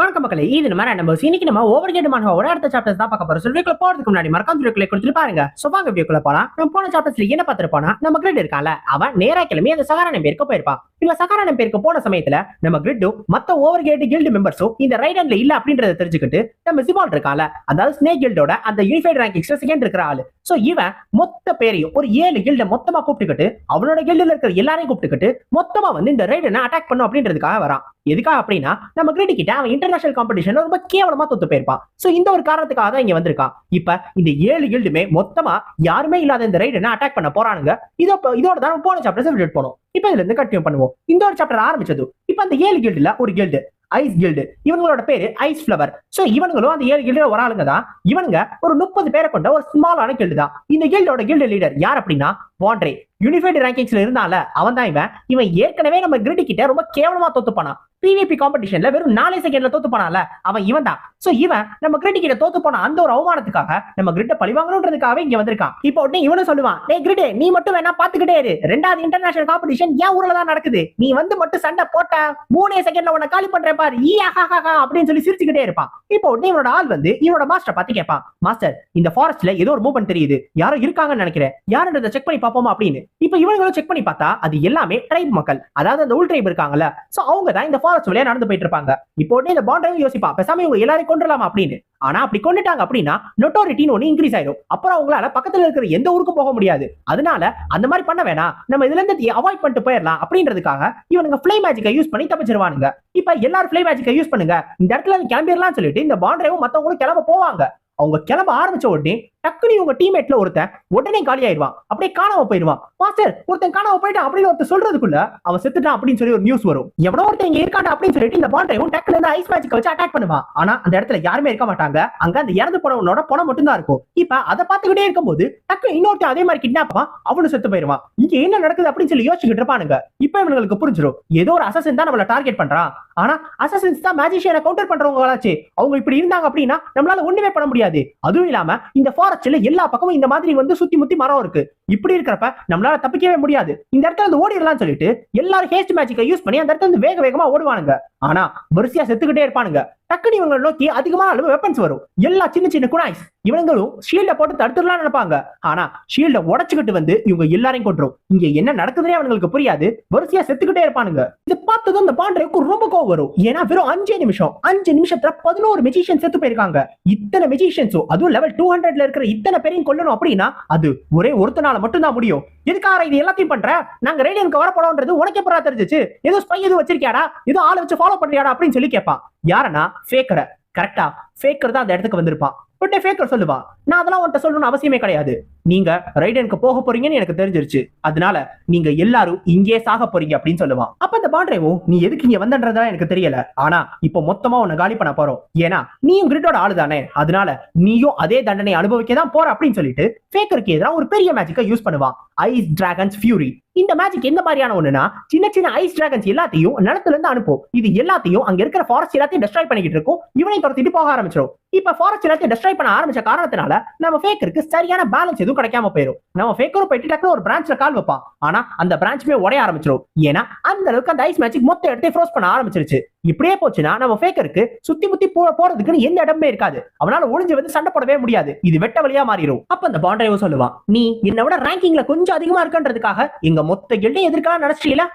வணக்கம் மக்களே இது நம்ம நம்ம இன்னைக்கு நம்ம ஓவர் கேட் மனோட அடுத்த சாப்டர்ஸ் தான் பார்க்க போறோம். சொல்லிக்குள்ள போறதுக்கு முன்னாடி மறக்காம வீடியோக்குள்ள கொடுத்துட்டு பாருங்க. சோ வாங்க வீடியோக்குள்ள போலாம். நம்ம போன சாப்டர்ஸ்ல என்ன பார்த்திருப்போம்னா நம்ம கிரிட் இருக்கான்ல அவன் நேரா கிளம்பி அந்த சகாரான பேருக்கு போயிருப்பான். இவன் சகாரான பேருக்கு போன சமயத்துல நம்ம கிரிட்டும் மத்த ஓவர் கேட் கில்டு மெம்பர்ஸும் இந்த ரைட் ஹேண்ட்ல இல்ல அப்படின்றத தெரிஞ்சுக்கிட்டு நம்ம சிபால் இருக்கான்ல அதாவது ஸ்னேக் கில்டோட அந்த யூனிஃபைட் ரேங்க் ரேங்கிங்ஸ்ல செகண்ட் இருக்கிற ஆளு. சோ இவன் மொத்த பேரையும் ஒரு ஏழு கில்ட மொத்தமா கூப்பிட்டுக்கிட்டு அவனோட கில்டுல இருக்கிற எல்லாரையும் கூப்பிட்டுக்கிட்டு மொத்தமா வந்து இந்த ரைடனை அட்டாக் பண்ணும் அப்படின்றதுக்காக வரான். எதுக்காக அப்படின்னா நம்ம கிரெடி கிட்ட அவன் இன்டர்நேஷனல் காம்படிஷன்ல ரொம்ப கேவலமா தொத்து போயிருப்பான் சோ இந்த ஒரு காரணத்துக்காக தான் இங்க வந்திருக்கான் இப்ப இந்த ஏழு கில்டுமே மொத்தமா யாருமே இல்லாத இந்த ரைடனை அட்டாக் பண்ண போறானுங்க. இதோ இதோட தான் போன சாப்டர்ஸ் விட்டு போனோம் இப்ப இதுல இருந்து கண்டினியூ பண்ணுவோம். இந்த ஒரு சாப்டர் ஆரம்பிச்சது. இப்ப அந்த ஏழு கில்டுல ஒரு கில்டு ஐஸ் கில்டு இவங்களோட பேரு ஐஸ் ஃபிளவர் சோ இவங்களும் அந்த ஏழு கில்டு ஒரு ஆளுங்க தான். இவனுங்க ஒரு முப்பது பேரை கொண்ட ஒரு ஸ்மாலான கில்டு தான். இந்த கில்டோட கில்டு லீடர் யார் அப்படின்னா வாண்ட்ரே யூனிஃபைடு ரேங்கிங்ஸ்ல இருந்தால அவன் தான் இவன். இவன் ஏற்கனவே நம்ம கிரிடி கிட்ட ரொம்ப கேவலமா தோத்து பிவிபி காம்படிஷன்ல வெறும் நாலே செகண்ட்ல தோத்து போனால அவன் இவன் தான். சோ இவன் நம்ம கிரிட் கிட்ட தோத்து போன அந்த ஒரு அவமானத்துக்காக நம்ம கிரிட்ட பழி வாங்கணுன்றதுக்காக இங்க வந்திருக்கான். இப்போ உடனே இவனும் சொல்லுவான் டேய் கிரிட் நீ மட்டும் வேணா பாத்துக்கிட்டே இரு. ரெண்டாவது இன்டர்நேஷனல் காம்படிஷன் ஏன் ஊர்ல தான் நடக்குது. நீ வந்து மட்டும் சண்டை போட்ட மூணே செகண்ட்ல உன்னை காலி பண்றேன் பாரு. ஈ ஆஹா அப்படின்னு சொல்லி சிரிச்சுக்கிட்டே இருப்பான். இப்போ உடனே இவனோட ஆள் வந்து இவனோட மாஸ்டர் பார்த்து கேட்பான் மாஸ்டர் இந்த ஃபாரஸ்ட்ல ஏதோ ஒரு மூவ்மெண்ட் தெரியுது. யாரோ இருக்காங்கன்னு நினைக்கிறேன். யாருன்றதை செக் பண்ணி பார்ப்போமா? அப்படின்னு. இப்போ இவங்களும் செக் பண்ணி பார்த்தா அது எல்லாமே ட்ரைப் மக்கள். அதாவது அந்த உள் ட்ரைப் இருக்காங்கல்ல. சோ அவங்க தான் இந்த ஃபாரஸ்ட் வழியா நடந்து போயிட்டு இருப்பாங்க இப்போ உடனே இந்த பாண்டையும் யோசிப்பா பேசாம இவங்க எல்லாரையும் கொண்டுலாமா அப்படின்னு? ஆனா அப்படி கொண்டுட்டாங்க அப்படின்னா நொட்டோரிட்டின்னு ஒன்று இன்க்ரீஸ் ஆயிடும் அப்புறம் அவங்களால பக்கத்துல இருக்கிற எந்த ஊருக்கும் போக முடியாது. அதனால அந்த மாதிரி பண்ண வேணாம். நம்ம இதுல இருந்து அவாய்ட் பண்ணிட்டு போயிடலாம் அப்படின்றதுக்காக இவனுங்க ஃபிளை மேஜிக்கை யூஸ் பண்ணி தப்பிச்சிருவானுங்க. இப்ப எல்லாரும் ஃபிளை மேஜிக்கை யூஸ் பண்ணுங்க. இந்த இடத்துல கிளம்பிடலாம் சொல்லிட்டு இந்த பாண்டையும் மத்தவங்களும் கிளம்ப போவாங்க. அவங்க கிளம்ப ஆரம்பிச்ச உடனே டக்குனு உங்க டீம்மேட்ல ஒருத்தன் உடனே காலி ஆயிடுவான் அப்படியே காணாம போயிடுவான். மாஸ்டர் ஒருத்தன் காணாம போயிட்டான் அப்படின்னு ஒருத்தர் சொல்றதுக்குள்ள அவன் செத்துட்டான் அப்படின்னு சொல்லி ஒரு நியூஸ் வரும். எவனோ ஒருத்தன் இங்க இருக்காண்டா அப்படின்னு சொல்லிட்டு இந்த பாண்டையும் டக்குல இருந்து ஐஸ் மேஜிக் வச்சு அட்டாக் பண்ணுவான். ஆனா அந்த இடத்துல யாருமே இருக்க மாட்டாங்க. அங்க அந்த இறந்து போனவனோட பணம் மட்டும்தான் இருக்கும். இப்ப அதை பார்த்துக்கிட்டே இருக்கும்போது டக்கு இன்னொருத்தன் அதே மாதிரி கிட்னாப் அவனு செத்து போயிருவான் இங்க என்ன நடக்குது அப்படின்னு சொல்லி யோசிச்சுக்கிட்டு இருப்பானுங்க. இப்ப இவங்களுக்கு புரிஞ்சிடும் ஏதோ ஒரு அசசன் தான் நம்மள டார்கெட் பண்றான். ஆனா அசசன்ஸ் தான் மேஜிஷியனை கவுண்டர் பண்றவங்களாச்சு. அவங்க இப்படி இருந்தாங்க அப்படின்னா நம்மளால ஒண்ணுமே பண்ண முடியாது. அதுவும் இல்லாம இந்த ஃபாரஸ்ட் ஃபாரஸ்ட்ல எல்லா பக்கமும் இந்த மாதிரி வந்து சுத்தி முத்தி மரம் இருக்கு. இப்படி இருக்கிறப்ப நம்மளால தப்பிக்கவே முடியாது. இந்த இடத்துல இருந்து ஓடிடலாம்னு சொல்லிட்டு எல்லாரும் ஹேஸ்ட் மேஜிக்கை யூஸ் பண்ணி அந்த இடத்துல இருந்து வேக வேகமா ஓடுவானுங்க. ஆனா வரிசையா செத்துக்கிட்டே இருப்பானுங்க. டக்குனு இவங்களை நோக்கி அதிகமான அளவு வெப்பன்ஸ் வரும். எல்லா சின்ன சின்ன குனாய்ஸ் இவங்களும் ஷீல்ட போட்டு தடுத்துடலாம் நினைப்பாங்க. ஆனா ஷீல்ட உடச்சுக்கிட்டு வந்து இவங்க எல்லாரையும் கொட்டுரும் இங்க என்ன நடக்குதுன்னே அவங்களுக்கு புரியாது. வரிசையா செத்துக்கிட்டே இருப்பானுங்க. இது பார்த்ததும் இந்த பாண்டருக்கு ரொம்ப கோவம் வரும். ஏன்னா வெறும் அஞ்சே நிமிஷம். அஞ்சு நிமிஷத்துல பதினோரு மெஜிஷியன் செத்து போயிருக்காங்க. இத்தனை மெஜிஷியன்ஸும் அதுவும் லெவல் டூ ஹண்ட்ரட்ல இருக்கிற இத்தனை பேரையும் கொல்லணும் அப்படின்னா அது ஒரே ஒருத்தனால மட்டும்தான் முடியும். எதுக்காக இது எல்லாத்தையும் பண்ற? நாங்க ரேடியனுக்கு வரப்படோன்றது உனக்கு எப்படா தெரிஞ்சிச்சு. ஏதோ ஸ்பை எதுவும் வச்சிருக்கியாடா? ஏதோ ஆளை வச்சு ஃபாலோ பண்றியாடா? அப்படின்னு சொல்லி கேட்பான். யாரனா ஃபேக்கரை கரெக்டா ஃபேக்கர் தான் அந்த இடத்துக்கு வந்திருப்பான். உடனே ஃபேக்கர் சொல்லுவா நான் அதெல்லாம் உன்கிட்ட சொல்லணும்னு அவசியமே கிடையாது. நீங்க ரைடனுக்கு போக போறீங்கன்னு எனக்கு தெரிஞ்சிருச்சு. அதனால நீங்க எல்லாரும் இங்கே சாக போறீங்க அப்படின்னு சொல்லுவான் அப்ப இந்த பாண்ட்ரைவும் நீ எதுக்கு இங்க வந்தன்றதா எனக்கு தெரியல. ஆனா இப்போ மொத்தமா உன்னை காலி பண்ண போறோம். ஏன்னா நீயும் கிரிட்டோட ஆளு தானே. அதனால நீயும் அதே தண்டனை அனுபவிக்க தான் போற அப்படின்னு சொல்லிட்டு ஃபேக்கருக்கு எதிராக ஒரு பெரிய மேஜிக்கை யூஸ் பண்ணுவான் ஐஸ் டிராகன்ஸ் ஃபியூரி இந்த மேஜிக் எந்த மாதிரியான ஒண்ணுனா சின்ன சின்ன ஐஸ் டிராகன்ஸ் எல்லாத்தையும் நிலத்துல இருந்து அனுப்பும். இது எல்லாத்தையும் அங்க இருக்கிற ஃபாரஸ்ட் எல்லாத்தையும் டெஸ்ட்ராய் பண்ணிக்கிட்டு இருக்கும். இவனை துரத்திட்டு போக ஆரம்பிச்சிடும் இப்ப ஃபாரஸ்ட் எல்லாத்தையும் டெஸ்ட்ராய் பண்ண ஆரம்பிச்ச காரணத்தினால நம்ம ஃபேக்கருக்கு சரியான பேலன்ஸ் எதுவும் கிடைக்காம போயிடும் நம்ம ஃபேக்கரும் போயிட்டு டக்குனு ஒரு பிரான்ச்ல கால் வைப்பான். ஆனா அந்த பிரான்ச்சுமே உடைய ஆரம்பிச்சிடும் ஏன்னா அந்த அளவுக்கு அந்த ஐஸ் மேஜிக் மொத்த இடத்தை ஃப்ரோஸ் பண்ண ஆரம்பிச்சிருச்சு. இப்படியே போச்சுன்னா நம்ம ஃபேக்கருக்கு சுத்தி முத்தி போ போறதுக்குன்னு எந்த இடமே இருக்காது. அவனால ஒளிஞ்சு வந்து சண்டை போடவே முடியாது. இது வெட்ட வழியா மாறிடும் அப்ப அந்த பாண்ட்ரேவோ சொல்லுவான் நீ என்னை விட ரேங்கிங்ல கொஞ்சம் அதிகமா இருக்கன்றதுக்காக எங்க மொத்த எல்லை எதிர்க்கலாம் நினைச்சிட்டீங்களா?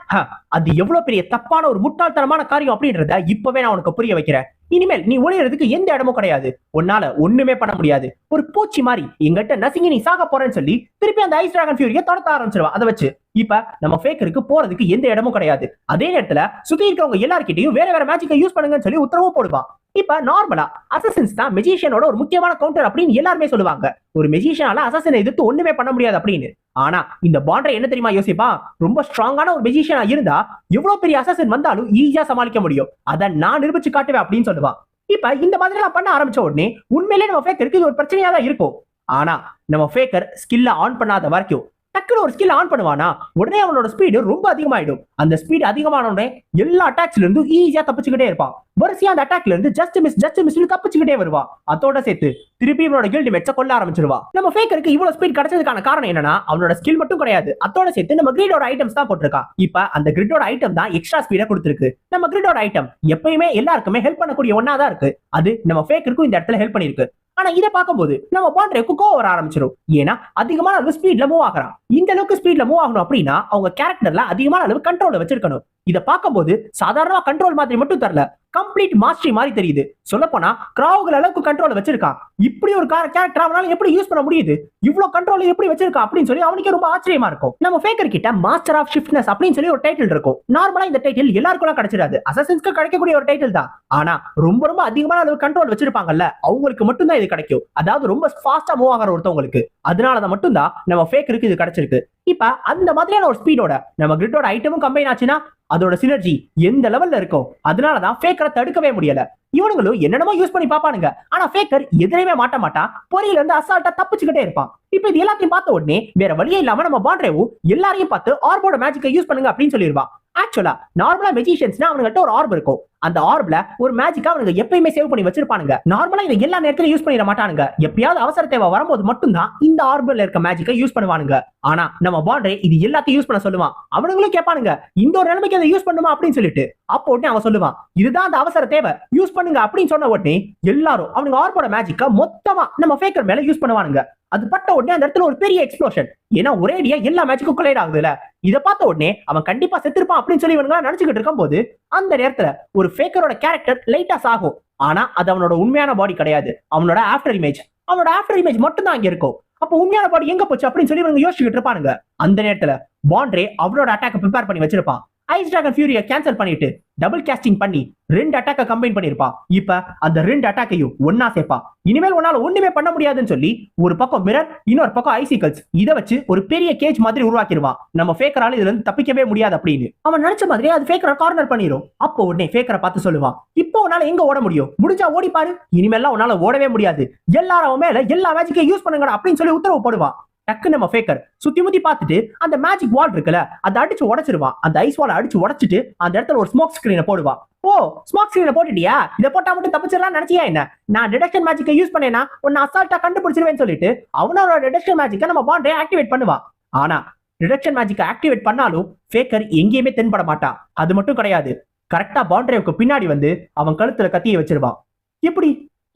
அது எவ்வளவு பெரிய தப்பான ஒரு முட்டாள்தனமான காரியம் அப்படின்றத இப்பவே நான் உனக்கு புரிய வைக்கிறேன். இனிமேல் நீ ஒளியறதுக்கு எந்த இடமும் கிடையாது. உன்னால ஒண்ணுமே பண்ண முடியாது. ஒரு பூச்சி மாதிரி எங்கிட்ட நசுங்கி நீ சாக போறேன்னு சொல்லி திருப்பி அந்த ஐஸ் டிராகன் ஃபியூரிய தொடர்த்த ஆரம்பிச்சிருவா. அதை வச்சு இப்ப நம்ம ஃபேக்கருக்கு போறதுக்கு எந்த இடமும் கிடையாது. அதே நேரத்துல சுத்தி இருக்கவங்க எல்லார்கிட்டயும் வேற வேற மேஜிக்கை யூஸ் பண்ணுங்கன்னு சொல்லி உத்தரவு போடுவான். இப்ப நார்மலா அசசன்ஸ் தான் மெஜிஷியனோட ஒரு முக்கியமான கவுண்டர் அப்படின்னு எல்லாருமே சொல்லுவாங்க. ஒரு மெஜிஷியனால அசசனை எதிர்த்து ஒண்ணுமே பண்ண முடியாது அப்படின்னு. ஆனா இந்த பாண்டரை என்ன தெரியுமா யோசிப்பா? ரொம்ப ஸ்ட்ராங்கான ஒரு மெஜிஷியனா இருந்தா எவ்வளவு பெரிய அசசன் வந்தாலும் ஈஸியா சமாளிக்க முடியும். அதை நான் நிரூபிச்சு காட்டுவேன் அப்படின்னு சொல்லுவான். இப்ப இந்த மாதிரி எல்லாம் பண்ண ஆரம்பிச்ச உடனே உண்மையிலேயே நம்ம ஃபேக்கருக்கு இது ஒரு பிரச்சனையா தான் இருக்கும். ஆனா நம்ம ஃபேக்கர் ஸ்கில்ல ஆன் பண்ணாத வரைக்கும் டக்குனு ஒரு ஸ்கில் ஆன் பண்ணுவானா? உடனே அவனோட ஸ்பீடு ரொம்ப அதிகமாயிடும். அந்த ஸ்பீடு அதிகமான உடனே எல்லா அட்டாக்ஸ்ல இருந்து ஈஸியா தப்பிச்சுக்கிட்டே இருப்பான். வரிசையா அந்த அட்டாக்ல இருந்து ஜஸ்ட் மிஸ் ஜஸ்ட் மிஸ் தப்பிச்சுக்கிட்டே வருவான் அதோட சேர்த்து திருப்பி இவனோட கில்டு மேட்ச கொல்ல ஆரம்பிச்சிருவா. நம்ம ஃபேக்கருக்கு இவ்வளவு ஸ்பீட் கிடைச்சதுக்கான காரணம் என்னன்னா அவனோட ஸ்கில் மட்டும் கிடையாது. அதோட சேர்த்து நம்ம கிரிடோட ஐட்டம்ஸ் தான் போட்டிருக்கான் இப்ப அந்த கிரிடோட ஐட்டம் தான் எக்ஸ்ட்ரா ஸ்பீடா கொடுத்துருக்கு. நம்ம கிரிடோட ஐட்டம் எப்பயுமே எல்லாருக்குமே ஹெல்ப் பண்ணக்கூடிய ஒன்னா தான் இருக்கு. அது நம்ம ஃபேக்கருக்கும் இந்த இடத்துல ஹெல்ப் பண்ணிருக்கு ஆனா இதை பார்க்கும்போது நம்ம பாண்ட்ரேக்கு கோவம் வர ஆரம்பிச்சிடும் ஏன்னா அதிகமான அளவு ஸ்பீட்ல மூவ் ஆகிறான் இந்த அளவுக்கு ஸ்பீட்ல மூவ் ஆகணும் அப்படின்னா அவங்க கேரக்டர்ல அதிகமான அளவு கண்ட்ரோல வச்சிருக்கணும். இதை பார்க்கும்போது சாதாரண கண்ட்ரோல் மாதிரி மட்டும் தரல கம்ப்ளீட் மாஸ்டரி மாதிரி தெரியுது. சொல்ல போனா கிராவுகள் அளவுக்கு கண்ட்ரோல் வச்சிருக்கான் இப்படி ஒரு கேரக்டர் அவனால எப்படி யூஸ் பண்ண முடியுது? இவ்வளவு கண்ட்ரோல் எப்படி வச்சிருக்கான் அப்படின்னு சொல்லி அவனுக்கு ரொம்ப ஆச்சரியமா இருக்கும். நம்ம ஃபேக்கர் கிட்ட மாஸ்டர் ஆஃப் ஷிஃப்ட்னஸ் அப்படின்னு சொல்லி ஒரு டைட்டில் இருக்கும். நார்மலா இந்த டைட்டில் எல்லாருக்கும் கிடைச்சிடாது. அசசன்ஸ்க்கு கிடைக்கக்கூடிய ஒரு டைட்டில் தான். ஆனா ரொம்ப ரொம்ப அதிகமான அளவு கண்ட்ரோல் வச்சிருப்பாங்கல்ல அவங்களுக்கு மட்டும்தான் இது கிடைக்கும். அதாவது ரொம்ப ஃபாஸ்டா மூவ் ஆகிற ஒருத்தவங்களுக்கு. அதனாலதான் மட்டும்தான் நம்ம ஃபேக்கருக்கு இது கிடைச்சிருக்கு. இப்ப அந்த மாதிரியான ஒரு ஸ்பீடோட நம்ம கிரிட்டோட ஐட்டமும் கம்பைன் ஆச்சுன்னா அதோட சினர்ஜி எந்த லெவல்ல இருக்கும் அதனாலதான் ஃபேக்கரை தடுக்கவே முடியல. இவனுங்களும் என்னென்னமோ யூஸ் பண்ணி பாப்பானுங்க ஆனா ஃபேக்கர் எதிரையுமே மாட்ட மாட்டான். பொறியில இருந்து அசால்ட்டா தப்பிச்சுக்கிட்டே இருப்பான். இப்ப இது எல்லாத்தையும் பார்த்த உடனே வேற வழியே இல்லாம நம்ம பாண்ட்ரேவும் எல்லாரையும் பார்த்து ஆர்போட மேஜிக்கை யூஸ் பண்ணுங்க அப்படின்னு சொல்லிடுவான். ஆக்சுவலா நார்மலா மெஜிஷியன்ஸ்னா அவனுங்கிட்ட ஒரு ஆர்ப் இருக்கும். அந்த ஆர்ப்ல ஒரு மேஜிக்கா அவனுக்கு எப்பயுமே சேவ் பண்ணி வச்சிருப்பானுங்க. நார்மலா இதை எல்லா நேரத்திலும் யூஸ் பண்ணிட மாட்டானுங்க. எப்பயாவது அவசர தேவை வரும்போது மட்டும்தான் இந்த ஆர்பில் இருக்க மேஜிக்கை யூஸ் பண்ணுவானுங்க. ஆனா நம்ம பாண்டே இது எல்லாத்தையும் யூஸ் பண்ண சொல்லுவான். அவனுங்களும் கேட்பானுங்க இந்த ஒரு நிலைமைக்கு அதை யூஸ் பண்ணுமா அப்படின்னு சொல்லிட்டு. அப்போ உடனே அவன் சொல்லுவான் இதுதான் அந்த அவசர தேவை யூஸ் பண்ணுங்க அப்படின்னு சொன்ன உடனே எல்லாரும் அவனுங்க ஆர்போட மேஜிக்கா மொத்தமா நம்ம ஃபேக்கர் மேல யூஸ் பண்ணுவானுங்க. அது பட்ட உடனே அந்த இடத்துல ஒரு பெரிய எக்ஸ்ப்ளோஷன் ஏன்னா ஒரேடியா எல்லா மேட்சுக்கும் கொலைட் ஆகுதுல. இதை பார்த்த உடனே அவன் கண்டிப்பா செத்துருப்பான் அப்படின்னு சொல்லி இவனுங்க நினைச்சுக்கிட்டு இருக்கும் போது அந்த நேரத்துல ஒரு ஃபேக்கரோட கேரக்டர் லைட்டா சாகும். ஆனா அது அவனோட உண்மையான பாடி கிடையாது. அவனோட ஆஃப்டர் இமேஜ் அவனோட ஆஃப்டர் இமேஜ் மட்டும் தான் அங்க இருக்கும். அப்போ உண்மையான பாடி எங்க போச்சு அப்படின்னு சொல்லி இவங்க யோசிச்சுக்கிட்டு இருப்பானுங்க. அந்த நேரத்துல பாண்ட்ரே அவரோட அட்டாக் ப்ரிப்பேர் பண்ணி வச்சிருப்பான். ஐஸ் டிராகன் ஃபியூரியை கேன்சல் பண்ணிட்டு டபுள் கேஸ்டிங் பண்ணி ரெண்டு அட்டாக்கை கம்பைன் பண்ணிருப்பான் இப்ப அந்த ரெண்டு அட்டாக்கையும் ஒன்னா சேர்ப்பா. இனிமேல் உன்னால ஒண்ணுமே பண்ண முடியாதுன்னு சொல்லி ஒரு பக்கம் மிரர் இன்னொரு பக்கம் ஐசிக்கல்ஸ் இதை வச்சு ஒரு பெரிய கேஜ் மாதிரி உருவாக்கிடுவான் நம்ம ஃபேக்கரால இதுல இருந்து தப்பிக்கவே முடியாது அப்படின்னு. அவன் நினைச்ச மாதிரியே அது ஃபேக்கரை கார்னர் பண்ணிரும். அப்போ உடனே ஃபேக்கரை பார்த்து சொல்லுவான் இப்போ உன்னால எங்க ஓட முடியும்? முடிஞ்சா ஓடி பாரு. இனிமேல்லாம் உன்னால ஓடவே முடியாது. எல்லாரும் மேல எல்லா மேஜிக்கையும் யூஸ் பண்ணுங்கடா அப்படின்னு சொல்லி உத்தரவு போடுவான். டக்கு நம்ம ஃபேக்கர் சுத்தி முத்தி பார்த்துட்டு அந்த மேஜிக் வால் இருக்குல்ல அதை அடிச்சு உடச்சிருவான் அந்த ஐஸ் வால் அடிச்சு உடைச்சிட்டு அந்த இடத்துல ஒரு ஸ்மோக் ஸ்கிரீனை போடுவான் ஓ ஸ்மோக் ஸ்கிரீனை போட்டுட்டியா? இதை போட்டா மட்டும் தப்பிச்சிடலாம் நினைச்சியா என்ன? நான் டிடக்ஷன் மேஜிக்கை யூஸ் பண்ணேனா உன்னை அசால்ட்டா கண்டுபிடிச்சிருவேன்னு சொல்லிட்டு அவனோட டிடக்ஷன் மேஜிக்கை நம்ம பாண்டே ஆக்டிவேட் பண்ணுவான் ஆனா டிடக்ஷன் மேஜிக்கை ஆக்டிவேட் பண்ணாலும் ஃபேக்கர் எங்கேயுமே தென்பட மாட்டான் அது மட்டும் கிடையாது. கரெக்டா பவுண்டரிவுக்கு பின்னாடி வந்து அவன் கழுத்துல கத்தியை வச்சிருவான் எப்படி?